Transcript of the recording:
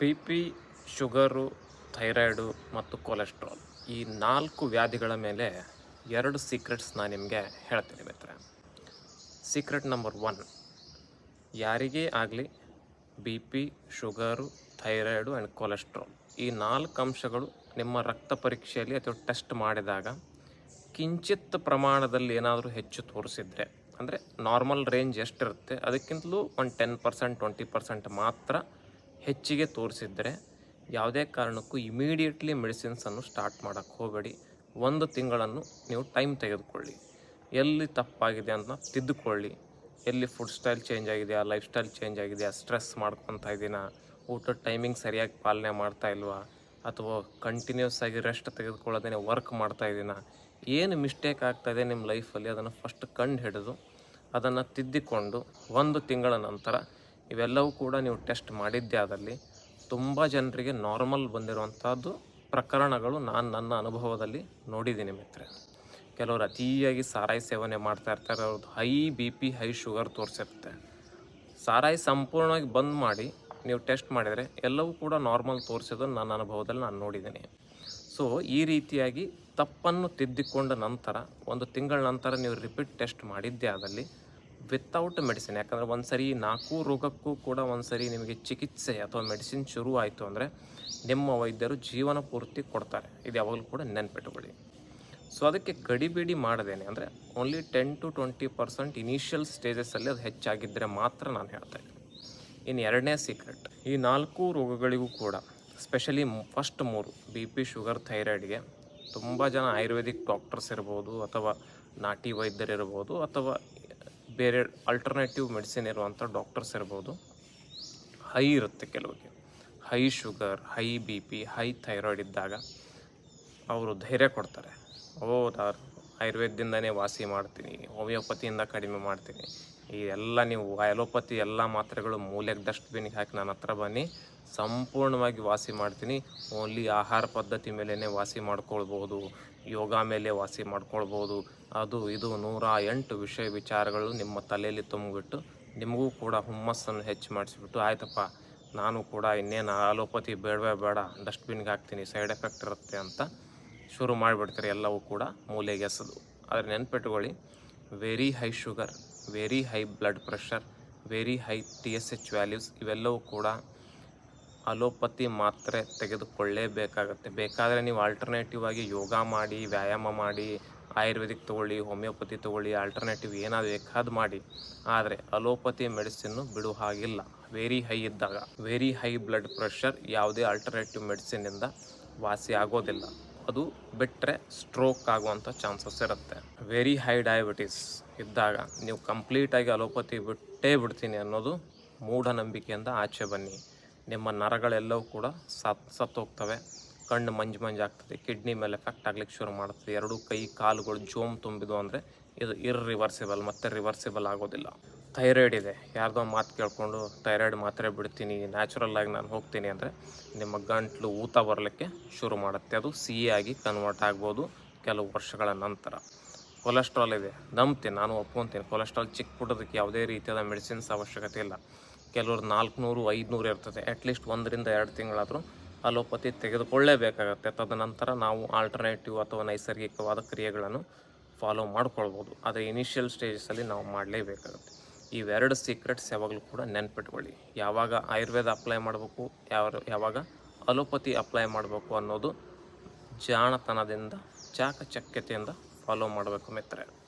B P, sugar, thyroid ಮತ್ತು cholesterol ಈ ನಾಲ್ಕು ವ್ಯಾಧಿಗಳ ಮೇಲೆ ಎರಡು ಸೀಕ್ರೆಟ್ಸ್ ನಾನು ನಿಮಗೆ ಹೇಳ್ತೀನಿ ಮಿತ್ರ ಸೀಕ್ರೆಟ್ ನಂಬರ್ ಒನ್, ಯಾರಿಗೇ ಆಗಲಿ B P, sugar, thyroid and cholesterol ಈ ನಾಲ್ಕು ಅಂಶಗಳು ನಿಮ್ಮ ರಕ್ತ ಪರೀಕ್ಷೆಯಲ್ಲಿ ಅಥವಾ ಟೆಸ್ಟ್ ಮಾಡಿದಾಗ ಕಿಂಚಿತ್ ಪ್ರಮಾಣದಲ್ಲಿ ಏನಾದರೂ ಹೆಚ್ಚು ತೋರಿಸಿದ್ರೆ, ಅಂದರೆ ನಾರ್ಮಲ್ ರೇಂಜ್ ಎಷ್ಟಿರುತ್ತೆ, ಅದಕ್ಕಿಂತಲೂ ಒಂದು ಟೆನ್ ಪರ್ಸೆಂಟ್, ಟ್ವೆಂಟಿ ಪರ್ಸೆಂಟ್ ಮಾತ್ರ ಹೆಚ್ಚಿಗೆ ತೋರಿಸಿದ್ರೆ ಯಾವುದೇ ಕಾರಣಕ್ಕೂ ಇಮಿಡಿಯೇಟ್ಲಿ ಮೆಡಿಸಿನ್ಸನ್ನು ಸ್ಟಾರ್ಟ್ ಮಾಡೋಕ್ಕೆ ಹೋಗಬೇಡಿ. ಒಂದು ತಿಂಗಳನ್ನು ನೀವು ಟೈಮ್ ತೆಗೆದುಕೊಳ್ಳಿ. ಎಲ್ಲಿ ತಪ್ಪಾಗಿದೆ ಅಂತ ತಿದ್ದುಕೊಳ್ಳಿ. ಎಲ್ಲಿ ಫುಡ್ ಸ್ಟೈಲ್ ಚೇಂಜ್ ಆಗಿದೆಯಾ ಲೈಫ್ ಸ್ಟೈಲ್ ಚೇಂಜ್ ಆಗಿದೆಯಾ ಸ್ಟ್ರೆಸ್ ಮಾಡ್ಕೊತಾ ಇದ್ದೀನಾ, ಊಟದ ಟೈಮಿಂಗ್ ಸರಿಯಾಗಿ ಪಾಲನೆ ಮಾಡ್ತಾ ಇಲ್ವಾ, ಅಥವಾ ಕಂಟಿನ್ಯೂಸ್ ಆಗಿ ರೆಸ್ಟ್ ತೆಗೆದುಕೊಳ್ಳೋದೇನೆ ವರ್ಕ್ ಮಾಡ್ತಾ ಇದ್ದೀನಾ, ಏನು ಮಿಸ್ಟೇಕ್ ಆಗ್ತಾಯಿದೆ ನಿಮ್ಮ ಲೈಫಲ್ಲಿ ಅದನ್ನು ಫಸ್ಟ್ ಕಂಡು ಹಿಡಿದು ಅದನ್ನು ತಿದ್ದಿಕೊಂಡು ಒಂದು ತಿಂಗಳ ನಂತರ ಇವೆಲ್ಲವೂ ಕೂಡ ನೀವು ಟೆಸ್ಟ್ ಮಾಡಿದ್ದೇ ಆದಲ್ಲಿ ತುಂಬ ಜನರಿಗೆ ನಾರ್ಮಲ್ ಬಂದಿರುವಂಥದ್ದು ಪ್ರಕರಣಗಳು ನಾನು ನನ್ನ ಅನುಭವದಲ್ಲಿ ನೋಡಿದ್ದೀನಿ ಮಿತ್ರೆ ಕೆಲವರು ಅತಿಯಾಗಿ ಸಾರಾಯಿ ಸೇವನೆ ಮಾಡ್ತಾ ಇರ್ತಾರೆ, ಅವ್ರದ್ದು high B P high sugar ತೋರಿಸಿರುತ್ತೆ. ಸಾರಾಯಿ ಸಂಪೂರ್ಣವಾಗಿ ಬಂದ್ ಮಾಡಿ ನೀವು ಟೆಸ್ಟ್ ಮಾಡಿದರೆ ಎಲ್ಲವೂ ಕೂಡ ನಾರ್ಮಲ್ ತೋರಿಸೋದನ್ನು ನನ್ನ ಅನುಭವದಲ್ಲಿ ನಾನು ನೋಡಿದ್ದೀನಿ. ಸೊ ಈ ರೀತಿಯಾಗಿ ತಪ್ಪನ್ನು ತಿದ್ದಿಕೊಂಡ ನಂತರ, ಒಂದು ತಿಂಗಳ ನಂತರ ನೀವು ರಿಪೀಟ್ ಟೆಸ್ಟ್ ಮಾಡಿದ್ದೇ ಆದಲ್ಲಿ ವಿತೌಟ್ ಮೆಡಿಸಿನ್ ಯಾಕಂದರೆ ಒಂದು ಸರಿ ನಾಲ್ಕು ರೋಗಕ್ಕೂ ಕೂಡ ಒಂದು ಸರಿ ನಿಮಗೆ ಚಿಕಿತ್ಸೆ ಅಥವಾ ಮೆಡಿಸಿನ್ ಶುರು ಆಯಿತು ಅಂದರೆ ನಿಮ್ಮ ವೈದ್ಯರು ಜೀವನ ಪೂರ್ತಿ ಕೊಡ್ತಾರೆ. ಇದು ಯಾವಾಗಲೂ ಕೂಡ ನೆನ್ಪಿಟ್ಕೊಳ್ಳಿ. ಸೊ ಅದಕ್ಕೆ ಗಡಿಬಿಡಿ ಮಾಡದೇನೆ ಅಂದರೆ only ten to twenty percent initial ಸ್ಟೇಜಸ್ಸಲ್ಲಿ ಅದು ಹೆಚ್ಚಾಗಿದ್ದರೆ ಮಾತ್ರ ನಾನು ಹೇಳ್ತಾ ಇದ್ದೀನಿ. ಇನ್ನು ಎರಡನೇ ಸೀಕ್ರೆಟ್ ಈ ನಾಲ್ಕು ರೋಗಗಳಿಗೂ ಕೂಡ ಸ್ಪೆಷಲಿ ಫಸ್ಟ್ ಮೂರು ಬಿ ಪಿ ಶುಗರ್ ಥೈರಾಯ್ಡ್ಗೆ ತುಂಬ ಜನ ಆಯುರ್ವೇದಿಕ್ ಡಾಕ್ಟರ್ಸ್ ಇರ್ಬೋದು ಅಥವಾ ನಾಟಿ ವೈದ್ಯರಿರ್ಬೋದು ಅಥವಾ ಬೇರೆ ಅಲ್ಟರ್ನೇಟಿವ್ ಮೆಡಿಸಿನ್ ಇರುವಂಥ ಡಾಕ್ಟರ್ಸ್ ಇರ್ಬೋದು. ಹೈ ಇರುತ್ತೆ ಕೆಲವರಿಗೆ. High sugar high B P high thyroid ಇದ್ದಾಗ ಅವರು ಧೈರ್ಯ ಕೊಡ್ತಾರೆ. ಓ ಆಯುರ್ವೇದದಿಂದನೇ ವಾಸಿ ಮಾಡ್ತೀನಿ ಹೋಮಿಯೋಪತಿಯಿಂದ ಕಡಿಮೆ ಮಾಡ್ತೀನಿ ಈ ಎಲ್ಲ ನೀವು ಅಲೋಪತಿ ಎಲ್ಲ ಮಾತ್ರೆಗಳು ಮೂಲೆಗೆ ಡಸ್ಟ್ಬಿನ್ಗೆ ಹಾಕಿ ನನ್ನ ಹತ್ರ ಬನ್ನಿ. ಸಂಪೂರ್ಣವಾಗಿ ವಾಸಿ ಮಾಡ್ತೀನಿ. ಓನ್ಲಿ ಆಹಾರ ಪದ್ಧತಿ ಮೇಲೇ ವಾಸಿ ಮಾಡ್ಕೊಳ್ಬೋದು. ಯೋಗ ಮೇಲೆ ವಾಸಿ ಮಾಡ್ಕೊಳ್ಬೋದು. ಅದು, ಇದು ನೂರ ಎಂಟು ವಿಷಯ ವಿಚಾರಗಳು ನಿಮ್ಮ ತಲೆಯಲ್ಲಿ ತುಂಬಿಬಿಟ್ಟು ನಿಮಗೂ ಕೂಡ ಹುಮ್ಮಸ್ಸನ್ನು ಹೆಚ್ಚು ಮಾಡಿಸಿಬಿಟ್ಟು ಆಯ್ತಪ್ಪ. ನಾನು ಕೂಡ ಇನ್ನೇನು ಅಲೋಪತಿ ಬೇಡವೇ ಬೇಡ ಡಸ್ಟ್ಬಿನ್ಗೆ ಹಾಕ್ತೀನಿ ಸೈಡ್ ಎಫೆಕ್ಟ್ ಇರುತ್ತೆ ಅಂತ ಶುರು ಮಾಡಿಬಿಡ್ತಾರೆ ಎಲ್ಲವೂ ಕೂಡ ಮೂಲೆಗೆ ಎಸೆದು. ಆದರೆ ನೆನ್ಪಿಟ್ಕೊಳ್ಳಿ very high sugar very high blood pressure very high T S H values ಇವೆಲ್ಲವೂ ಕೂಡ ಅಲೋಪತಿ ಮಾತ್ರೆ ತೆಗೆದುಕೊಳ್ಳೇಬೇಕಾಗತ್ತೆ. ಬೇಕಾದರೆ ನೀವು ಆಲ್ಟರ್ನೇಟಿವ್ ಆಗಿ ಯೋಗ ಮಾಡಿ, ವ್ಯಾಯಾಮ ಮಾಡಿ, ಆಯುರ್ವೇದಿಕ್ ತೊಗೊಳ್ಳಿ ಹೋಮಿಯೋಪತಿ ತೊಗೊಳ್ಳಿ ಆಲ್ಟರ್ನೇಟಿವ್ ಏನಾದರೂ ಬೇಕಾದ ಮಾಡಿ. ಆದರೆ ಅಲೋಪತಿ ಮೆಡಿಸಿನ್ನು ಬಿಡು ಹಾಗಿಲ್ಲ. ವೆರಿ ಹೈ ಇದ್ದಾಗ ವೆರಿ ಹೈ ಬ್ಲಡ್ ಪ್ರೆಷರ್ ಯಾವುದೇ ಆಲ್ಟರ್ನೇಟಿವ್ ಮೆಡಿಸಿನಿಂದ ವಾಸಿ ಆಗೋದಿಲ್ಲ. ಅದು ಬಿಟ್ಟರೆ ಸ್ಟ್ರೋಕ್ ಆಗುವಂಥ ಚಾನ್ಸಸ್ ಇರುತ್ತೆ. ವೆರಿ ಹೈ ಡಯಾಬಿಟಿಸ್ ಇದ್ದಾಗ ನೀವು ಕಂಪ್ಲೀಟಾಗಿ ಅಲೋಪತಿ ಬಿಟ್ಟೇ ಬಿಡ್ತೀನಿ ಅನ್ನೋದು ಮೂಢನಂಬಿಕೆಯಿಂದ ಆಚೆ ಬನ್ನಿ. ನಿಮ್ಮ ನರಗಳೆಲ್ಲವೂ ಕೂಡ ಸತ್, ಸತ್ತೋಗ್ತವೆ. ಕಣ್ಣು ಮಂಜು ಮಂಜು ಆಗ್ತದೆ. ಕಿಡ್ನಿ ಮೇಲೆ ಎಫೆಕ್ಟ್ ಆಗ್ಲಿಕ್ಕೆ ಶುರು ಮಾಡ್ತದೆ. ಎರಡು ಕೈ, ಕಾಲುಗಳು ಜೋಮ್ ತುಂಬಿದ್ವು ಅಂದರೆ ಇದು ಇರ್ರಿವರ್ಸಿಬಲ್ ಮತ್ತೆ ರಿವರ್ಸಿಬಲ್ ಆಗೋದಿಲ್ಲ. ಥೈರಾಯ್ಡ್ ಇದೆ. ಯಾರ್ದೋ ಮಾತು ಕೇಳಿಕೊಂಡು ಥೈರಾಯ್ಡ್ ಮಾತ್ರೆ ಬಿಡ್ತೀನಿ ನ್ಯಾಚುರಲ್ಲಾಗಿ ನಾನು ಹೋಗ್ತೀನಿ ಅಂದರೆ ನಿಮ್ಮ ಗಂಟ್ಲು ಊತ ಬರಲಿಕ್ಕೆ ಶುರು ಮಾಡುತ್ತೆ. ಅದು ಸಿಹಿಯಾಗಿ ಕನ್ವರ್ಟ್ ಆಗ್ಬೋದು ಕೆಲವು ವರ್ಷಗಳ ನಂತರ. ಕೊಲೆಸ್ಟ್ರಾಲ್ ಇದೆ. ನಂಬ್ತೀನಿ, ನಾನು ಒಪ್ಕೊತೀನಿ. ಕೊಲೆಸ್ಟ್ರಾಲ್ ಚಿಕ್ಕ ಪುಟ್ಟದಕ್ಕೆ ಯಾವುದೇ ರೀತಿಯಾದ ಮೆಡಿಸಿನ್ಸ್ ಅವಶ್ಯಕತೆ ಇಲ್ಲ. ಕೆಲವರು ನಾಲ್ಕುನೂರು, ಐದುನೂರು ಇರ್ತದೆ. ಅಟ್ಲೀಸ್ಟ್ ಒಂದರಿಂದ ಎರಡು ತಿಂಗಳಾದರೂ ಅಲೋಪತಿ ತೆಗೆದುಕೊಳ್ಳೇಬೇಕಾಗತ್ತೆ. ತದನಂತರ ನಾವು ಆಲ್ಟರ್ನೇಟಿವ್ ಅಥವಾ ನೈಸರ್ಗಿಕವಾದ ಕ್ರಿಯೆಗಳನ್ನು ಫಾಲೋ ಮಾಡ್ಕೊಳ್ಬೋದು. ಆದರೆ ಇನಿಷಿಯಲ್ ಸ್ಟೇಜಸಲ್ಲಿ ನಾವು ಮಾಡಲೇಬೇಕಾಗುತ್ತೆ. ಇವೆರಡು ಸೀಕ್ರೆಟ್ಸ್ ಯಾವಾಗಲೂ ಕೂಡ ನೆನ್ಪಿಟ್ಕೊಳ್ಳಿ. ಯಾವಾಗ ಆಯುರ್ವೇದ ಅಪ್ಲೈ ಮಾಡಬೇಕು ಯಾವ ಯಾವಾಗ ಅಲೋಪತಿ ಅಪ್ಲೈ ಮಾಡಬೇಕು ಅನ್ನೋದು ಜಾಣತನದಿಂದ, ಚಾಕಚಕ್ಯತೆಯಿಂದ ಫಾಲೋ ಮಾಡಬೇಕು ಮಿತ್ರರೆ.